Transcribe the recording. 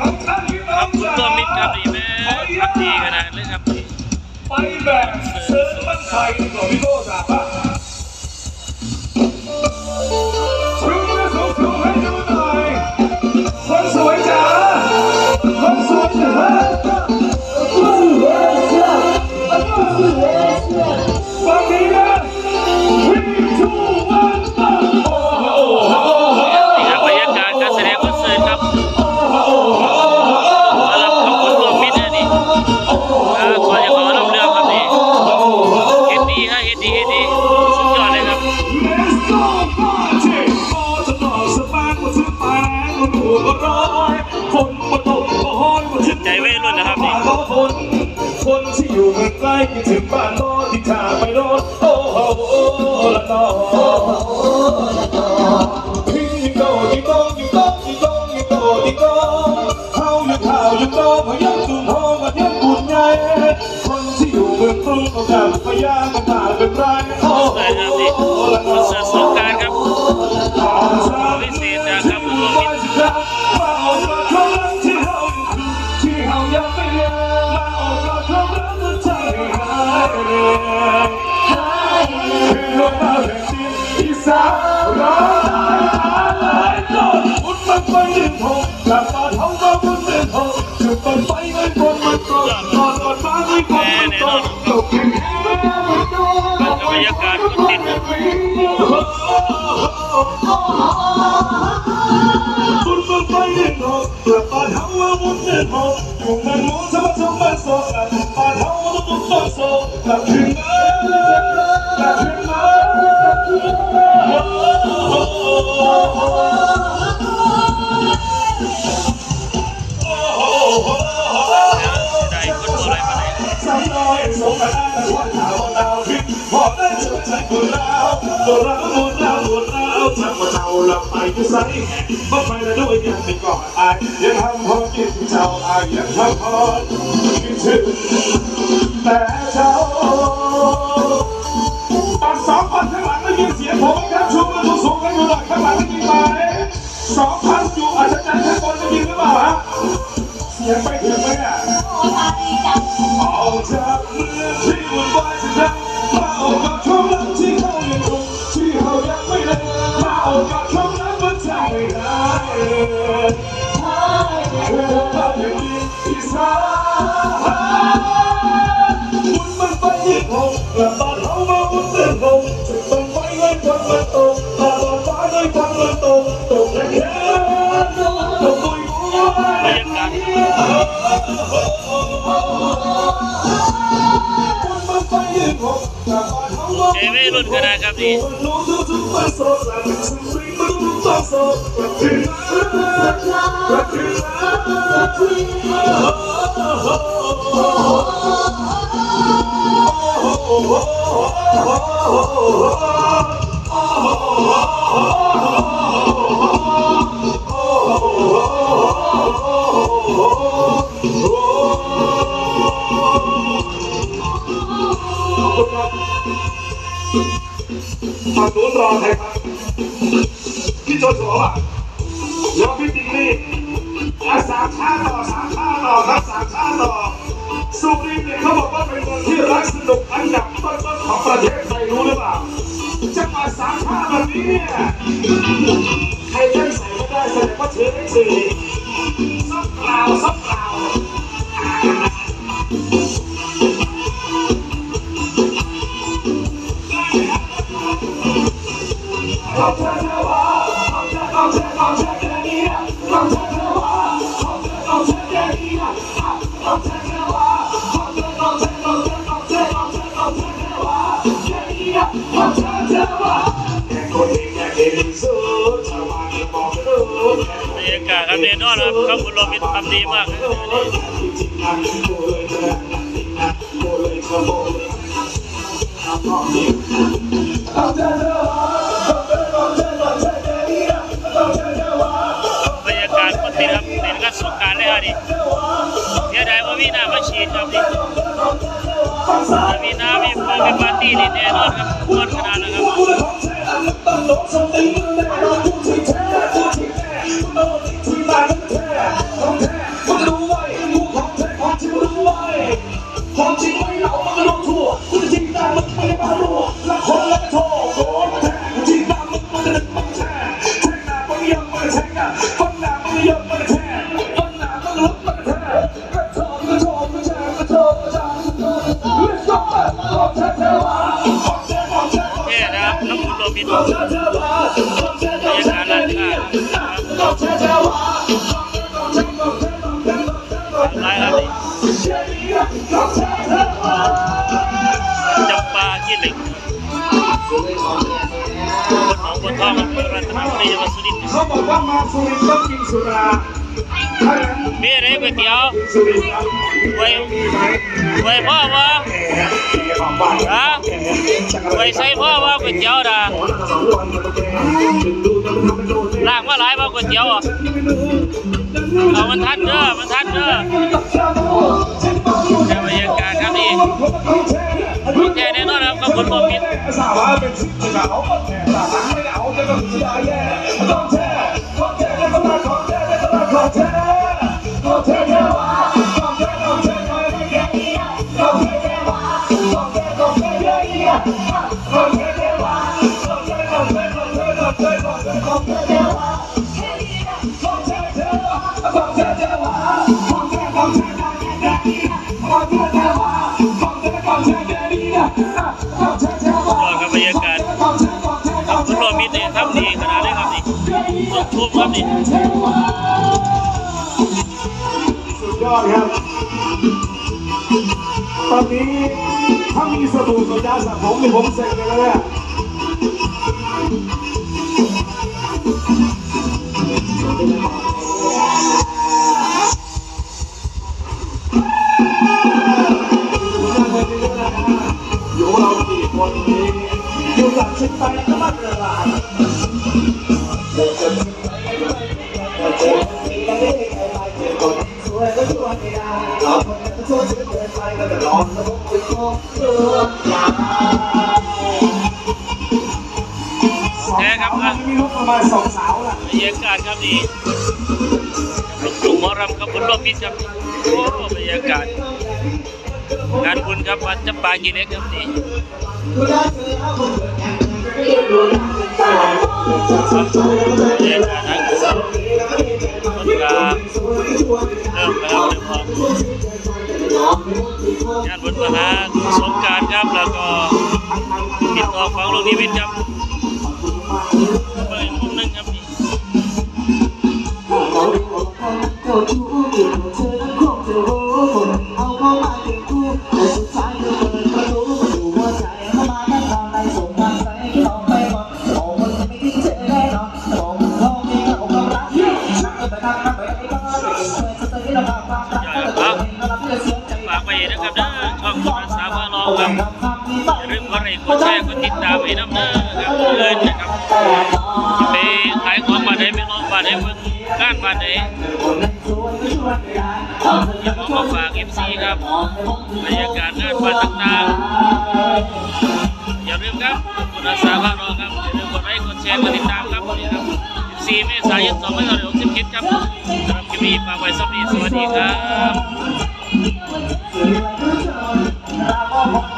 ขอบคุณตัวมิตรครับดีไหมรับดีขนาดเลยครับ ไปแบบ คิดถึงบ้านนอนที่ชาไปโดน บรรยากาศติด bất phải là đuôi nhà mình còn ai những hâm hôn những chào ai những สองพันอยู่อาจารย์ข้างบนได้ยินหรือเปล่าฮะเสียงไปถึงไหมอะเอาจากเมืองที่วุ่นวยจะดังมาอากับความรักที่เขายังคงที่เขายังไม่เลิกมาเอากับความรักบนใจได้เธอทำอย่างนี้ที่สาบุญมันไปยิ่งหกกลับบ้า Iron Karagami. Oh, ฝั่งนู้นรอใครครับพี่โจโฉอะยอมพี่ติ๊กนี่อาสาข้าต่อสามข้าต่อครับสามข้าต่อสุรินทร์เนี่ยเขาบอกว่าเป็นเมือที่รักสนุกอันดับต้นๆของประเทศไทยรู้หรือเปล่าจะงหสามข้าแบบนี้เนี่ยใครเล่นใส่ไม่ได้แสดงว่าเธอไม่เฉย บรรกาศครับเดนนอนครับเขาบุบนลมทำดีมากเลย มีน้ำมาฉีดครับนี่ถ้ามีน้ำมีไฟเป็นปาร์ตี้นี่แน่นอนครับนอนขนาดนะครับ จำปายี่เหล็กคนหนองบัวทองอำเภอรัตนบุรีจังหวัดสุรินทร์เขาบอกว่ามาสุรินทร์ต้องกินสุรามีอะไรก๋วยเตี๋ยวไว้ไว้พ่อวะฮะไว้ใส่พ่อวะก๋วยเตี๋ยวด่ะล่างว่าหลายว่าก๋วยเตี๋ยวอ่ะเอามันทันเด้อมันทันเด้อ คนบอกเป็นเป็าม่เองเสีวาต้าต้เยวาุดทุบครับนี่สุดยอดครับ ตอนนี้ถ้ามีสบู่สัญญาสระผมนี่ผมเสร็จเลยนะ สองสาวนะมีรถประมาณสองสาวน่ะบรรยากาศครับนี่เป็นกลุ่มหมอรำครับคุณโรมิตครับโอ้บรรยากาศงานบุญครับวัดจำปากีเล็กครับนี่บรรยากาศนะคนกลางเริ่มแล้วครับเริ่มออก งานบุญมหาสงการครับแล้วก็ติดต่อฟังลูกนิมิตครับเปิดมุมนึงครับ ไว้นะครับเด้อช่องคุณรักษาพาน้องครับอย่าลืมกดไลค์กดแชร์กดติดตามไว้น้ำเด้อครับเอินนะครับไปขายของบานไหนไปน้องบานไหนเพิ่งงานบานไหนอย่ามาฝากเอฟซีครับบรรยากาศงานบานต่างๆอย่าลืมครับคุณรักษาพาน้องครับอย่าลืมกดไลค์กดแชร์กดติดตามครับนี่ครับ14เมษายน2567ครับสำหรับคลิปนี้ฝากไว้สวัสดีสวัสดีครับ Thank you.